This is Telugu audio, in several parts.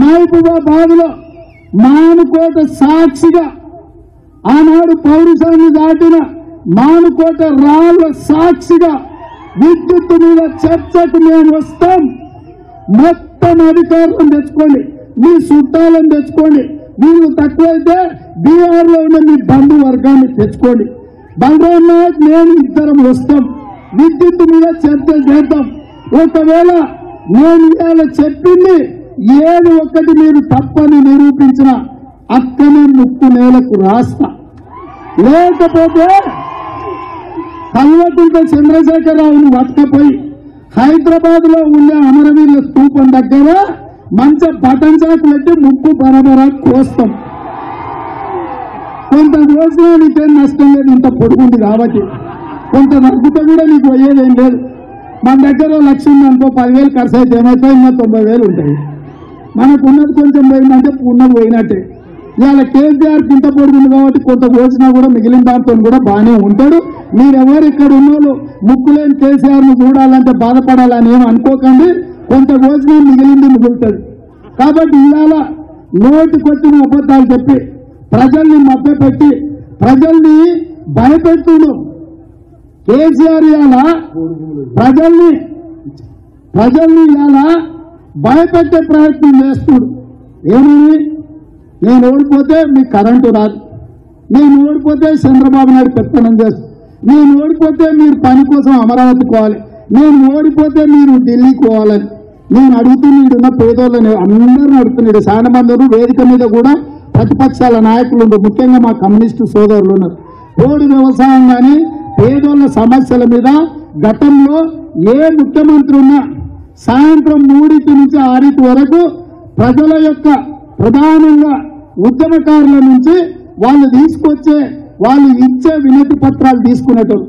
మహబూబాబాద్లో మానుకోట సాక్షిగా ఆనాడు పౌరుషాన్ని దాటిన మానుకోట రాళ్ళ సాక్షిగా విద్యుత్ మీద చర్చకు మేము వస్తాం. మొత్తం అధికారులను తెచ్చుకోండి మీ చుట్టాలను తెచ్చుకోండి. వీళ్ళు తక్కువైతే బీహార్లో ఉన్న మీ బంధు వర్గాన్ని తెచ్చుకోండి. బలరాం నాయక్ నేను ఇద్దరం వస్తాం. విద్యుత్ మీద చర్చ చేద్దాం. ఒకవేళ నేను ఇవాళ చెప్పింది ఏది ఒక్కటి మీరు తప్పని నిరూపించిన అక్కని ముక్కు నేలకు రాస్తా. లేకపోతే కల్వకుంట చంద్రశేఖరరావును పట్టుకపోయి హైదరాబాద్లో ఉండే అమరవీరుల స్థూపం దగ్గర మంచి బటన్ చాకు ముక్కు బరబరా కోస్తాం. కొంత కోసినా నీకేం నష్టం లేదు ఇంత పొడుగుంది కాబట్టి. కొంత నగ్గుతో కూడా నీకు అయ్యేదేం లేదు. మన దగ్గర లక్ష ఉంది అనుకో పదివేలు ఖర్చు అయితే ఏమవుతాయి ఇంకా తొంభై వేలు ఉంటాయి. మనకు ఉన్నది కొంచెం పోయిందంటే ఉన్నది పోయినట్టే. ఇవాళ కేసీఆర్ కింద పడుతుంది కాబట్టి కొంత కోసినా కూడా మిగిలిన దాంతో కూడా బాగానే ఉంటాడు. మీరెవరు ఇక్కడ ఉన్నోళ్ళు ముక్కులేని కేసీఆర్ను చూడాలంటే బాధపడాలని ఏమి అనుకోకండి. కొంత కోసినా మిగిలింది మిగులుతుంది. కాబట్టి ఇవాళ నోటి కొట్టిన అబద్ధాలు చెప్పి ప్రజల్ని మభ్యపెట్టి ప్రజల్ని భయపెట్టుడు కేసీఆర్ ఇవాళ ప్రజల్ని ప్రజల్ని ఇవాళ భయపెట్టే ప్రయత్నం చేస్తుడు. ఏమని? నేను ఓడిపోతే మీకు కరెంటు రాదు. నేను ఓడిపోతే చంద్రబాబు నాయుడు పెత్తనం చేస్తాను నేను ఓడిపోతే మీరు పని కోసం అమరావతి పోవాలి. నేను ఓడిపోతే మీరు ఢిల్లీకి పోవాలని. నేను అడుగుతున్నాడున్న పేదోళ్ళని అందరిని అడుగుతున్నాడు చాలా మంది వేదిక మీద కూడా ప్రతిపక్షాల నాయకులు ఉన్నారు ముఖ్యంగా మా కమ్యూనిస్టు సోదరులు ఉన్నారు. పోడు వ్యవసాయం కానీ పేదోళ్ళ సమస్యల మీద గతంలో ఏ ముఖ్యమంత్రి ఉన్నా సాయంత్రం మూడింటి నుంచి ఆరింటి వరకు ప్రజల యొక్క ప్రధానంగా ఉద్యమకారుల నుంచి వాళ్ళు తీసుకొచ్చే వాళ్ళు ఇచ్చే వినతి పత్రాలు తీసుకునేటం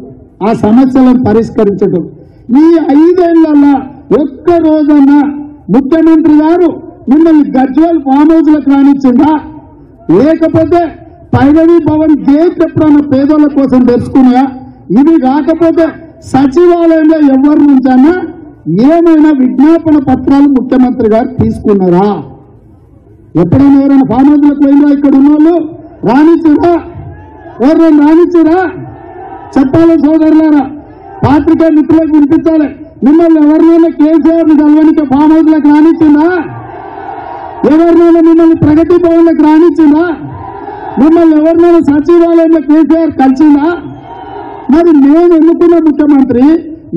ఆ సమస్యలను పరిష్కరించటం ఈ ఐదేళ్ళలో ఒక్క రోజన్నా ముఖ్యమంత్రి గారు మిమ్మల్ని గజ్వల్ ఫామ్ హౌస్లకు రానిచ్చిందా? లేకపోతే పైరవి భవన్ గేట్ ఎప్పుడన్నా పేదోళ్ళ కోసం తెలుసుకున్నా ఇవి కాకపోతే సచివాలయంలో ఎవరి నుంచైనా ఏమైనా విజ్ఞాపన పత్రాలు ముఖ్యమంత్రి గారు తీసుకున్నారా? ఎప్పుడైనా ఎవరైనా ఫామ్ హౌస్లకు పోయినా ఇక్కడ ఉన్న వాళ్ళు రానిచ్చురా? ఎవరైనా రానిచ్చురా? చెప్పాలి సోదరులారా పాత్రికే మిత్రులకు వినిపించాలి. మిమ్మల్ని ఎవరినైనా కేసీఆర్ని కలవనికి ఫామ్ హౌస్లకు రానిచ్చిందా? ఎవరినైనా మిమ్మల్ని ప్రగతి భవన్లకు రాణించిందా మిమ్మల్ని ఎవరినైనా సచివాలయంలో కేసీఆర్ కలిసిందా? మరి మేము ఎన్నుకున్న ముఖ్యమంత్రి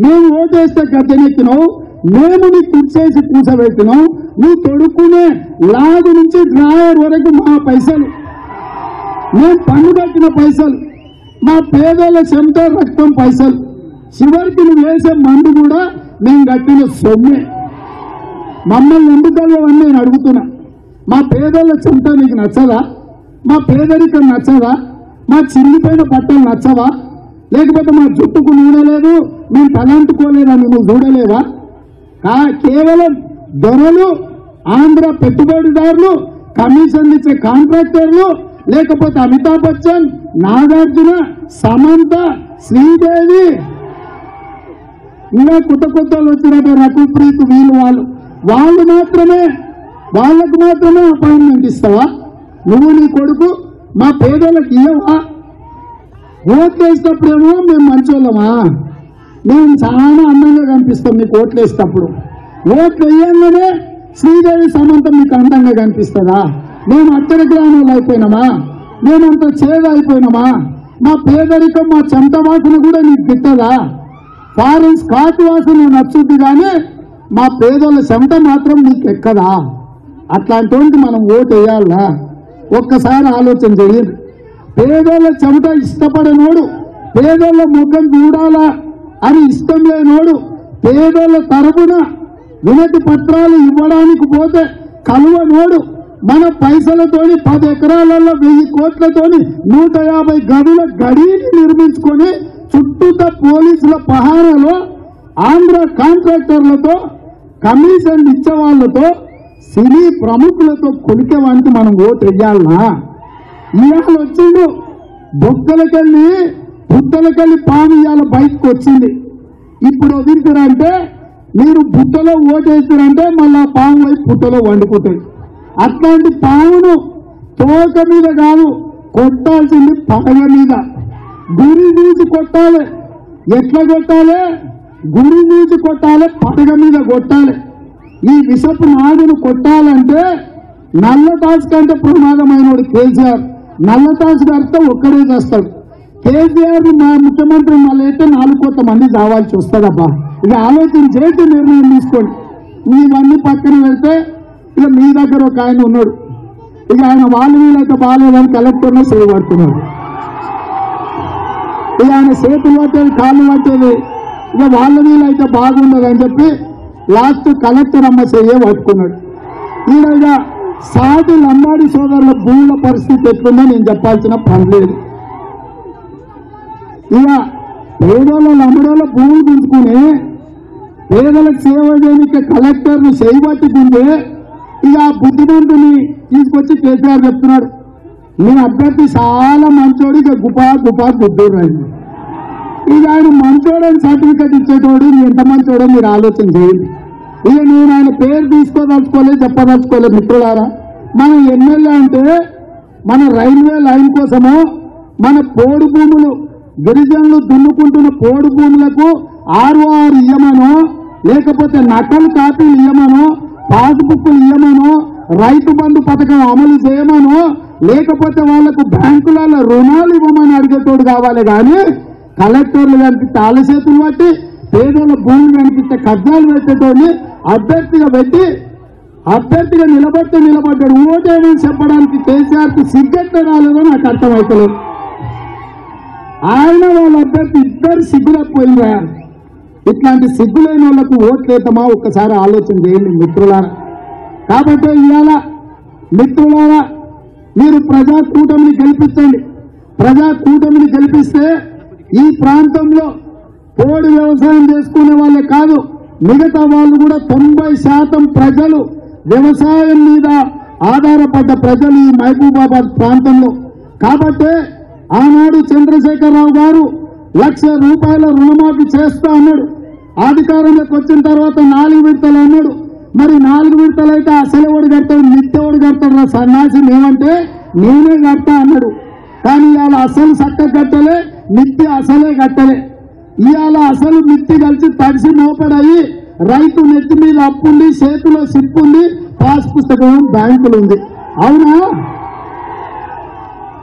మేము ఓటేస్తే గద్దెనెక్కినావు మేము నీ కుర్చేసి కూసబెట్టినాం నువ్వు తొడుక్కునే లాగు నుంచి డ్రాయర్ వరకు మా పైసలు. మేము పన్ను కట్టిన పైసలు. మా పేదల చెమట రక్తం పైసలు. చివరికి నువ్వు వేసే మందు కూడా మేము కట్టిన సొమ్మే. మమ్మల్ని ఎందుకల్లో అని నేను అడుగుతున్నా. మా పేదల చెమట నీకు నచ్చదా? మా పేదరికం నచ్చదా? మా చిరిగిపోయిన బట్టలు నచ్చవా లేకపోతే మా జుట్టుకు నూనె లేదు మేము తలంటుకోలేదని నువ్వు చూడలేవా కా కేవలం దొరలు ఆంధ్ర పెట్టుబడిదారులు కమిషన్ ఇచ్చే కాంట్రాక్టర్లు లేకపోతే అమితాబ్ బచ్చన్ నాగార్జున సమంత శ్రీదేవి. ఇంకా కొత్త కొత్త వాళ్ళు వచ్చినట్టు రకుల్ ప్రీత్ వీళ్ళు వాళ్ళు. వాళ్ళు మాత్రమే వాళ్ళకు మాత్రమే అపాయింట్మెంట్ ఇస్తావా? నువ్వు నీ కొడుకు మా పేదలకు ఇవ్వవా ఓట్లు వేసినప్పుడేమో మేము మంచోళ్ళమా? మేము చాలా అందంగా కనిపిస్తాం మీకు ఓట్లు వేసేటప్పుడు ఓట్లు వేయంగానే శ్రీదేవి సమంతం మీకు అందంగా కనిపిస్తుందా? మేము అత్తర గ్రామాలు అయిపోయినామా? మేమంత చేద అయిపోయినామా? మా పేదరికం మా చెంత వాసన కూడా నీకు గిట్టదా? ఫారెన్ స్కాట్ వాసన నచ్చుద్ది కానీ మా పేదోళ్ళ చెంత మాత్రం నీకు ఎక్కదా? అట్లాంటి మనం ఓటు వేయాలా ఒక్కసారి ఆలోచన చేయండి పేదోళ్ళ చెమట ఇష్టపడనోడు పేదోళ్ళ ముఖం చూడాలా అని ఇష్టం లేనోడు పేదోళ్ళ తరపున వినతి పత్రాలు ఇవ్వడానికి పోతే కలువనోడు మన పైసలతోని పది ఎకరాలలో వెయ్యి కోట్లతోని నూట యాభై గదుల గడిని నిర్మించుకొని చుట్టూత పోలీసుల పహారాలో ఆంధ్ర కాంట్రాక్టర్లతో కమిషన్ ఇచ్చే వాళ్ళతో సినీ ప్రముఖులతో కొలికే వానికి మనం ఓటు వెయ్యాలనా ఇవాళ వచ్చిండు బొక్కలకెళ్ళి బుట్టలకెళ్ళి పాము ఇవాళ బయటకు వచ్చింది. ఇప్పుడు వదిలితారంటే మీరు బుట్టలో ఓటేస్తారంటే మళ్ళీ పాము వైపు బుట్టలో వండుకుంటుంది అట్లాంటి పామును తోక మీద కాదు కొట్టాల్సింది పగల మీద. గురి చూసి కొట్టాలి. ఎట్లా కొట్టాలి? గురి చూసి కొట్టాలి పడగ మీద కొట్టాలి. ఈ విషపు నాడును కొట్టాలంటే నల్ల కంటే ప్రమాదమైనోడు కేసీఆర్ నల్ల గారితో ఒక్కడే చేస్తాడు. కేసీఆర్ మా ముఖ్యమంత్రి మళ్ళీ అయితే నాలుగు కొత్త మంది కావాల్సి వస్తుందబ్బా. ఇక ఆలోచన చేసి నిర్ణయం తీసుకోండి. ఇవన్నీ పక్కన వెళ్తే ఇక మీ దగ్గర ఒక ఆయన ఉన్నాడు. ఇక ఆయన వాళ్ళు వీళ్ళైతే బాగాలేదని కలెక్టర్లో సేవ్ పడుతున్నాడు. ఇక ఆయన చేతులు పట్టేది కాళ్ళు పట్టేది ఇక వాళ్ళ వీళ్ళైతే బాగుండదు అని చెప్పి లాస్ట్ కలెక్టర్ అమ్మ చెయ్యే పట్టుకున్నాడు. ఈరోజు ఇక సాటి లంబాడి సోదరుల భూముల పరిస్థితి ఎట్లుందో నేను చెప్పాల్సిన పని లేదు. ఇక పేదోళ్ళ లంబడోళ్ళ భూములు గుంజుకుని పేదలకు సేవ చేయడానికి కలెక్టర్ను చేయబట్టుకుంటే ఇక ఆ బుద్ధిమంతుని తీసుకొచ్చి కేసీఆర్ చెప్తున్నాడు. నేను అభ్యర్థి చాలా మంచోడు ఇక గుపా గుపా గుడ్డూరు ఆయన ఇక ఆయన మంచోడని సర్టిఫికెట్ ఇచ్చేటోడు ఎంత మంచోడో మీరు ఆలోచన చేయండి. ఇక నేను ఆయన పేరు తీసుకోదలుచుకోలేదు చెప్పదలుచుకోలేదు మిత్రులారా. మన ఎమ్మెల్యే అంటే మన రైల్వే లైన్ కోసము మన పోడు భూములు గిరిజనులు దున్నుకుంటున్న పోడు భూములకు ఆర్ఓఆర్ ఇయ్యమను లేకపోతే నకలు కాపీలు ఇయ్యమనో పాస్బుక్లు ఇయ్యమను రైతు బంధు పథకం అమలు చేయమనో లేకపోతే వాళ్ళకు బ్యాంకులలో రుణాలు ఇవ్వమని అడిగేటోడు కావాలి కానీ కలెక్టర్లు గారికి ఆల చేతులు పేదల భూములు కనిపిస్తే కబ్జాలు పెట్టేటోడిని అభ్యర్థిగా పెట్టి అభ్యర్థిగా నిలబడితే నిలబడ్డాడు. ఓటేమని చెప్పడానికి కేసీఆర్కి సిగ్గెట్ట రాలేదో నాకు అర్థమవుతలేదు. ఆయన వాళ్ళ అభ్యర్థి ఇద్దరు సిగ్గులపోయిందా ఇట్లాంటి సిగ్గులైన వాళ్ళకు ఓట్లేతమా ఒక్కసారి ఆలోచన చేయండి మిత్రులారా. కాబట్టి ఇవాళ మిత్రులారా మీరు ప్రజా కూటమిని గెలిపించండి. ప్రజా కూటమిని గెలిపిస్తే ఈ ప్రాంతంలో పోడు వ్యవసాయం చేసుకునే వాళ్ళే కాదు మిగతా వాళ్ళు కూడా తొంభై శాతం ప్రజలు వ్యవసాయం మీద ఆధారపడ్డ ప్రజలు ఈ మహబూబాబాద్ ప్రాంతంలో. కాబట్టే ఆనాడు చంద్రశేఖరరావు గారు లక్ష రూపాయల రుణమాఫీ చేస్తా అన్నాడు. అధికారంలోకి వచ్చిన తర్వాత నాలుగు విడతలు అన్నాడు. మరి నాలుగు విడతలు అయితే అసలేవాడు కడతాడు నిత్యవాడు కడతాడు రా సన్నాసి ఏమంటే నేనే కడతా అన్నాడు. కానీ వాళ్ళ అసలు సక్క కట్టలే నిత్య అసలే కట్టలే. ఇవాళ అసలు మిత్తి కలిసి తడిసి మోపడయి రైతు నెత్తి మీద అప్పుంది చేతిలో సిప్పుంది పాస్ పుస్తకం బ్యాంకులు ఉంది. అవునా?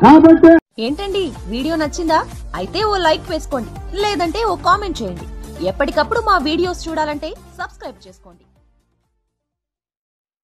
కాబట్టి ఏంటండి? వీడియో నచ్చిందా? అయితే ఓ లైక్ వేసుకోండి లేదంటే ఓ కామెంట్ చేయండి. ఎప్పటికప్పుడు మా వీడియోస్ చూడాలంటే సబ్స్క్రైబ్ చేసుకోండి.